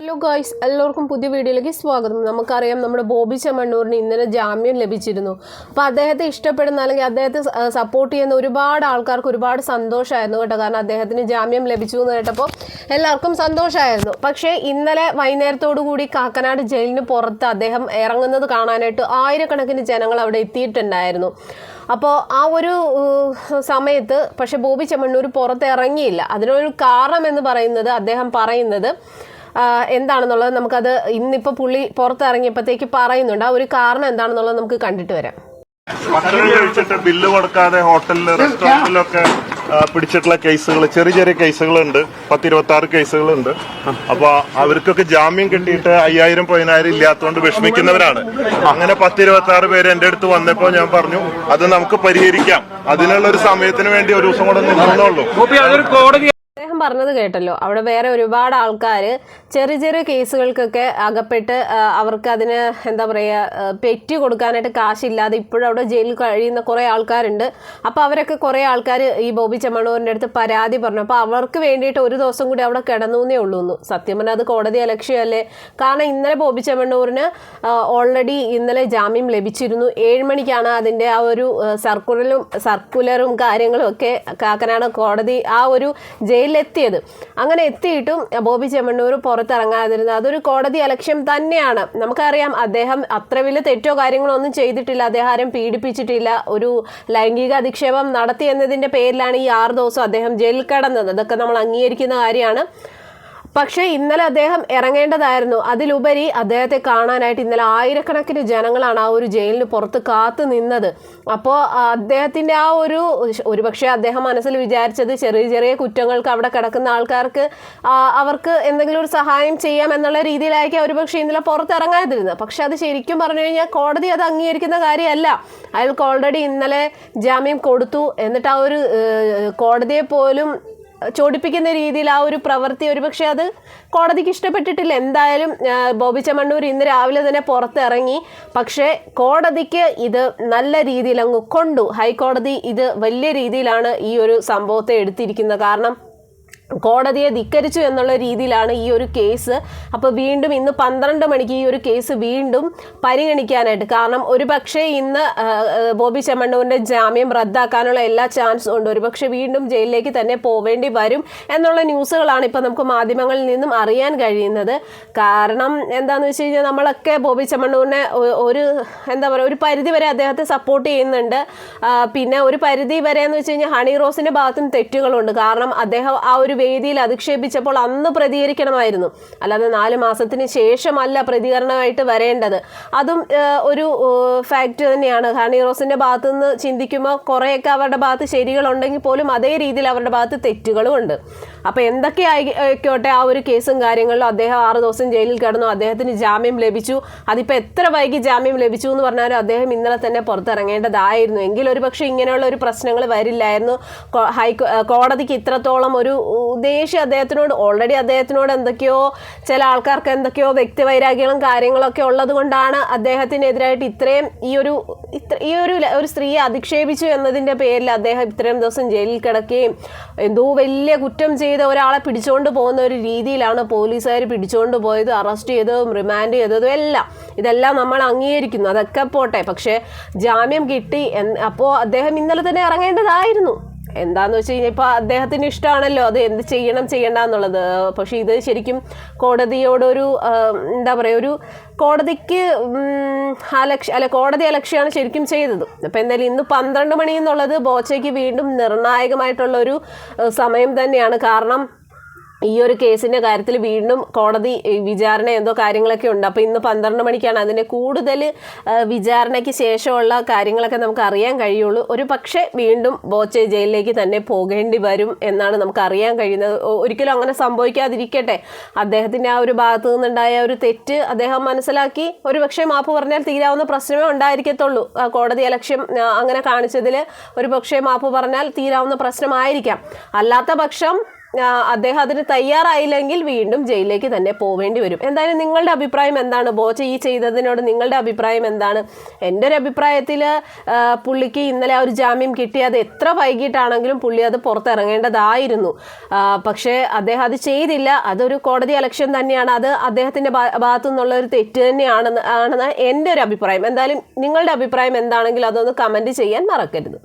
Hello guys എല്ലാവർക്കും പുതിയ വീഡിയോയിലേക്ക് സ്വാഗതം. നമുക്കറിയാം നമ്മുടെ ബോബി ചെമ്മണ്ണൂരിന് ഇന്നലെ ജാമ്യം ലഭിച്ചിരുന്നു. അപ്പോൾ അദ്ദേഹത്തെ ഇഷ്ടപ്പെടുന്ന അല്ലെങ്കിൽ അദ്ദേഹത്തെ സപ്പോർട്ട് ചെയ്യുന്ന ഒരുപാട് ആൾക്കാർക്ക് ഒരുപാട് സന്തോഷമായിരുന്നു കേട്ടോ. കാരണം അദ്ദേഹത്തിന് ജാമ്യം ലഭിച്ചു എന്ന് കേട്ടപ്പോൾ എല്ലാവർക്കും സന്തോഷമായിരുന്നു. പക്ഷേ ഇന്നലെ വൈകുന്നേരത്തോടു കൂടി കാക്കനാട് ജയിലിന് പുറത്ത് അദ്ദേഹം ഇറങ്ങുന്നത് കാണാനായിട്ട് ആയിരക്കണക്കിന് ജനങ്ങൾ അവിടെ എത്തിയിട്ടുണ്ടായിരുന്നു. അപ്പോൾ ആ ഒരു സമയത്ത് പക്ഷേ ബോബി ചെമ്മണ്ണൂർ പുറത്ത് ഇറങ്ങിയില്ല. അതിനൊരു കാരണം എന്ന് പറയുന്നത് അദ്ദേഹം പറയുന്നത് എന്താണെന്നുള്ളത് നമുക്കത് ഇന്നിപ്പോൾ പുള്ളി പുറത്തിറങ്ങിയപ്പോഴത്തേക്ക് പറയുന്നുണ്ട്. ആ ഒരു കാരണം എന്താണെന്നുള്ളത് നമുക്ക് കണ്ടിട്ട് വരാം. ഭക്ഷണം കഴിച്ചിട്ട് ബില്ല് കൊടുക്കാതെ ഹോട്ടലിൽ റെസ്റ്റോറന്റിലൊക്കെ ആ, പിടിച്ചിട്ടുള്ള കേസുകൾ ചെറിയ ചെറിയ കേസുകളുണ്ട്. പത്തിരുപത്തി ആറ് കേസുകളുണ്ട് അപ്പൊ അവർക്കൊക്കെ ജാമ്യം കിട്ടിയിട്ട് അയ്യായിരം പതിനായിരം ഇല്ലാത്തതുകൊണ്ട് വിഷമിക്കുന്നവരാണ്. അങ്ങനെ പത്തിരുപത്തി ആറ് പേര് എന്റെ അടുത്ത് വന്നപ്പോ ഞാൻ പറഞ്ഞു അത് നമുക്ക് പരിഹരിക്കാം. അതിനുള്ള ഒരു സമയത്തിന് വേണ്ടി ഒരു ദിവസം കൂടെ നിന്നുള്ളൂ ഗോപി അതൊരു കോടതി പറഞ്ഞത് കേട്ടല്ലോ. അവിടെ വേറെ ഒരുപാട് ആൾക്കാർ ചെറിയ ചെറിയ കേസുകൾക്കൊക്കെ അകപ്പെട്ട് അവർക്ക് അതിന് എന്താ പറയുക പെറ്റി കൊടുക്കാനായിട്ട് കാശില്ലാതെ ഇപ്പോഴും അവിടെ ജയിലിൽ കഴിയുന്ന കുറേ ആൾക്കാരുണ്ട്. അപ്പോൾ അവരൊക്കെ കുറേ ആൾക്കാർ ഈ ബോബി ചെമ്മണൂരിന്റെ അടുത്ത് പരാതി പറഞ്ഞു. അപ്പോൾ അവർക്ക് വേണ്ടിയിട്ട് ഒരു ദിവസം കൂടി അവിടെ കിടന്നേ ഉള്ളൂ എന്ന് സത്യം പറഞ്ഞാൽ അത് കോടതി അലക്ഷ്യമല്ലേ? കാരണം ഇന്നലെ ബോബി ചെമ്മണ്ണൂരിന് ഓൾറെഡി ഇന്നലെ ജാമ്യം ലഭിച്ചിരുന്നു. ഏഴ് മണിക്കാണ് അതിന്റെ ആ ഒരു സർക്കുലറും സർക്കുലറും കാര്യങ്ങളും ഒക്കെ കാക്കനാട് കോടതി ആ ഒരു ജയിലിലെത്തിയത് അങ്ങനെ എത്തിയിട്ടും ബോബി ചെമ്മണ്ണൂർ പുറത്തിറങ്ങാതിരുന്നത് അതൊരു കോടതി അലക്ഷ്യം തന്നെയാണ്. നമുക്കറിയാം അദ്ദേഹം അത്ര വലിയ തെറ്റോ കാര്യങ്ങളോ ഒന്നും ചെയ്തിട്ടില്ല. അദ്ദേഹം ആരും പീഡിപ്പിച്ചിട്ടില്ല. ഒരു ലൈംഗിക അധിക്ഷേപം നടത്തി എന്നതിന്റെ പേരിലാണ് ഈ ആറ് ദിവസം അദ്ദേഹം ജയിലിൽ കടന്നത്. അതൊക്കെ നമ്മൾ അംഗീകരിക്കുന്ന കാര്യമാണ്. പക്ഷേ ഇന്നലെ അദ്ദേഹം ഇറങ്ങേണ്ടതായിരുന്നു. അതിലുപരി അദ്ദേഹത്തെ കാണാനായിട്ട് ഇന്നലെ ആയിരക്കണക്കിന് ജനങ്ങളാണ് ആ ഒരു ജയിലിന് പുറത്ത് കാത്തു നിന്നത്. അപ്പോൾ അദ്ദേഹത്തിന്റെ ആ ഒരു ഒരുപക്ഷെ അദ്ദേഹം മനസ്സിൽ വിചാരിച്ചത് ചെറിയ ചെറിയ കുറ്റങ്ങൾക്ക് അവിടെ കിടക്കുന്ന ആൾക്കാർക്ക് അവർക്ക് എന്തെങ്കിലും ഒരു സഹായം ചെയ്യാം എന്നുള്ള രീതിയിലായിരിക്കും ഒരുപക്ഷെ ഇന്നലെ പുറത്തിറങ്ങാതിരുന്നത്. പക്ഷെ അത് ശരിക്കും പറഞ്ഞു കഴിഞ്ഞാൽ കോടതി അത് അംഗീകരിക്കുന്ന കാര്യമല്ല. അയാൾക്ക് ഓൾറെഡി ഇന്നലെ ജാമ്യം കൊടുത്തു. എന്നിട്ട് ആ ഒരു കോടതിയെ പോലും ചോടിപ്പിക്കുന്ന രീതിയിൽ ആ ഒരു പ്രവൃത്തി ഒരുപക്ഷെ അത് കോടതിക്ക് ഇഷ്ടപ്പെട്ടിട്ടില്ല. എന്തായാലും ബോബി ചമ്മണ്ണൂർ ഇന്ന് രാവിലെ തന്നെ പുറത്തിറങ്ങി. പക്ഷേ കോടതിക്ക് ഇത് നല്ല രീതിയിൽ അങ്ങ് കൊണ്ടു. ഹൈക്കോടതി ഇത് വലിയ രീതിയിലാണ് ഈ ഒരു സംഭവത്തെ എടുത്തിരിക്കുന്നത്. കാരണം കോടതിയെ ധിക്കരിച്ചു എന്നുള്ള രീതിയിലാണ് ഈ ഒരു കേസ്. അപ്പോൾ വീണ്ടും ഇന്ന് പന്ത്രണ്ട് മണിക്ക് ഈ ഒരു കേസ് വീണ്ടും പരിഗണിക്കാനായിട്ട് കാരണം ഒരു പക്ഷേ ഇന്ന് ബോബി ചെമ്മണ്ണൂരിന്റെ ജാമ്യം റദ്ദാക്കാനുള്ള എല്ലാ ചാൻസും ഉണ്ട്. ഒരു പക്ഷേ വീണ്ടും ജയിലിലേക്ക് തന്നെ പോവേണ്ടി വരും എന്നുള്ള ന്യൂസുകളാണ് ഇപ്പോൾ നമുക്ക് മാധ്യമങ്ങളിൽ നിന്നും അറിയാൻ കഴിയുന്നത്. കാരണം എന്താണെന്ന് വെച്ച് കഴിഞ്ഞാൽ നമ്മളൊക്കെ ബോബി ചെമ്മണ്ണൂരിനെ ഒരു എന്താ പറയുക ഒരു പരിധി വരെ അദ്ദേഹത്തെ സപ്പോർട്ട് ചെയ്യുന്നുണ്ട്. പിന്നെ ഒരു പരിധി വരെ എന്ന് വെച്ച് കഴിഞ്ഞാൽ ഹണി റോസിന്റെ ഭാഗത്തും തെറ്റുകളുണ്ട്. കാരണം അദ്ദേഹം ആ ഒരു വേദിയിൽ അധിക്ഷേപിച്ചപ്പോൾ അന്ന് പ്രതികരിക്കണമായിരുന്നു. അല്ലാതെ നാല് മാസത്തിന് ശേഷമല്ല പ്രതികരണമായിട്ട് വരേണ്ടത്. അതും ഒരു ഫാക്റ്റ് തന്നെയാണ്. ഹണി റോസിന്റെ ഭാഗത്തു നിന്ന് ചിന്തിക്കുമ്പോൾ കുറേയൊക്കെ അവരുടെ ഭാഗത്ത് ശരികളുണ്ടെങ്കിൽ പോലും അതേ രീതിയിൽ അവരുടെ ഭാഗത്ത് തെറ്റുകളും ഉണ്ട്. അപ്പോൾ എന്തൊക്കെ ആയി- ആയിക്കോട്ടെ ആ ഒരു കേസും കാര്യങ്ങളിലും അദ്ദേഹം ആറ് ദിവസം ജയിലിൽ കിടന്നു. അദ്ദേഹത്തിന് ജാമ്യം ലഭിച്ചു. അതിപ്പോൾ എത്ര വൈകി ജാമ്യം ലഭിച്ചു എന്ന് പറഞ്ഞാലും അദ്ദേഹം ഇന്നലെ തന്നെ പുറത്തിറങ്ങേണ്ടതായിരുന്നു. എങ്കിൽ ഒരു പക്ഷേ ഇങ്ങനെയുള്ള ഒരു പ്രശ്നങ്ങൾ വരില്ലായിരുന്നു. ഹൈക്കോ കോടതിക്ക് ഇത്രത്തോളം ഒരു ഉദ്ദേശം അദ്ദേഹത്തിനോട് ഓൾറെഡി അദ്ദേഹത്തിനോട് എന്തൊക്കെയോ ചില ആൾക്കാർക്ക് എന്തൊക്കെയോ വ്യക്തിവൈരാഗ്യങ്ങളും കാര്യങ്ങളൊക്കെ ഉള്ളത് കൊണ്ടാണ് അദ്ദേഹത്തിനെതിരായിട്ട് ഇത്രയും ഈ ഒരു ഇത്ര ഈ ഒരു ഒരു സ്ത്രീയെ അധിക്ഷേപിച്ചു എന്നതിന്റെ പേരിൽ അദ്ദേഹം ഇത്രയും ദിവസം ജയിലിൽ കിടക്കുകയും എന്തോ വലിയ കുറ്റം ചെയ്ത ഒരാളെ പിടിച്ചുകൊണ്ട് പോകുന്ന ഒരു രീതിയിലാണ് പോലീസുകാർ പിടിച്ചുകൊണ്ട് പോയത് അറസ്റ്റ് ചെയ്തതും റിമാൻഡ് ചെയ്തതും എല്ലാം. ഇതെല്ലാം നമ്മൾ അംഗീകരിക്കുന്നു. അതൊക്കെ പോട്ടെ. പക്ഷേ ജാമ്യം കിട്ടി അപ്പോൾ അദ്ദേഹം ഇന്നലെ തന്നെ ഇറങ്ങേണ്ടതായിരുന്നു. എന്താന്ന് വെച്ച് കഴിഞ്ഞാൽ ഇപ്പോൾ അദ്ദേഹത്തിന് ഇഷ്ടമാണല്ലോ അത് എന്ത് ചെയ്യണം ചെയ്യണ്ട എന്നുള്ളത് പക്ഷെ ഇത് ശരിക്കും കോടതിയോടൊരു എന്താ പറയുക ഒരു കോടതിക്ക് അലക്ഷ അല്ല കോടതി അലക്ഷ്യമാണ് ശരിക്കും ചെയ്തത്. അപ്പോൾ എന്തായാലും ഇന്ന് പന്ത്രണ്ട് മണി എന്നുള്ളത് ബോച്ചയ്ക്ക് വീണ്ടും നിർണായകമായിട്ടുള്ള ഒരു സമയം തന്നെയാണ്. കാരണം ഈ ഒരു കേസിന്റെ കാര്യത്തിൽ വീണ്ടും കോടതി വിചാരണ എന്തോ കാര്യങ്ങളൊക്കെ ഉണ്ട്. അപ്പോൾ ഇന്ന് പന്ത്രണ്ട് മണിക്കാണ് അതിന്റെ കൂടുതൽ വിചാരണയ്ക്ക് ശേഷമുള്ള കാര്യങ്ങളൊക്കെ നമുക്ക് അറിയാൻ കഴിയുള്ളൂ. ഒരു പക്ഷേ വീണ്ടും ബോച്ചെ ജയിലിലേക്ക് തന്നെ പോകേണ്ടി വരും എന്നാണ് നമുക്ക് അറിയാൻ കഴിയുന്നത്. ഒരിക്കലും അങ്ങനെ സംഭവിക്കാതിരിക്കട്ടെ. അദ്ദേഹത്തിന്റെ ആ ഒരു ഭാഗത്തു നിന്നുണ്ടായ ഒരു തെറ്റ് അദ്ദേഹം മനസ്സിലാക്കി. ഒരു പക്ഷേ മാപ്പ് പറഞ്ഞാൽ തീരാവുന്ന പ്രശ്നമേ ഉണ്ടായിരിക്കത്തുള്ളൂ. കോടതി അലക്ഷ്യം അങ്ങനെ കാണിച്ചതിൽ ഒരു പക്ഷേ മാപ്പ് പറഞ്ഞാൽ തീരാവുന്ന പ്രശ്നമായിരിക്കാം. അല്ലാത്ത പക്ഷം അദ്ദേഹം അതിന് തയ്യാറായില്ലെങ്കിൽ വീണ്ടും ജയിലിലേക്ക് തന്നെ പോവേണ്ടി വരും. എന്തായാലും നിങ്ങളുടെ അഭിപ്രായം എന്താണ്? ബോച്ച ഈ ചെയ്തതിനോട് നിങ്ങളുടെ അഭിപ്രായം എന്താണ്? എന്റെ ഒരു അഭിപ്രായത്തിൽ പുള്ളിക്ക് ഇന്നലെ ആ ഒരു ജാമ്യം കിട്ടി. അത് എത്ര വൈകിട്ടാണെങ്കിലും പുള്ളി അത് പുറത്തിറങ്ങേണ്ടതായിരുന്നു. പക്ഷേ അദ്ദേഹം അത് ചെയ്തില്ല. അതൊരു കോടതി അലക്ഷൻ തന്നെയാണ്. അത് അദ്ദേഹത്തിന്റെ ഭാഗത്തു നിന്നുള്ള ഒരു തെറ്റ് തന്നെയാണെന്ന് ആണെന്ന് എന്റെ ഒരു അഭിപ്രായം. എന്തായാലും നിങ്ങളുടെ അഭിപ്രായം എന്താണെങ്കിലും അതൊന്ന് കമന്റ് ചെയ്യാൻ മറക്കരുത്.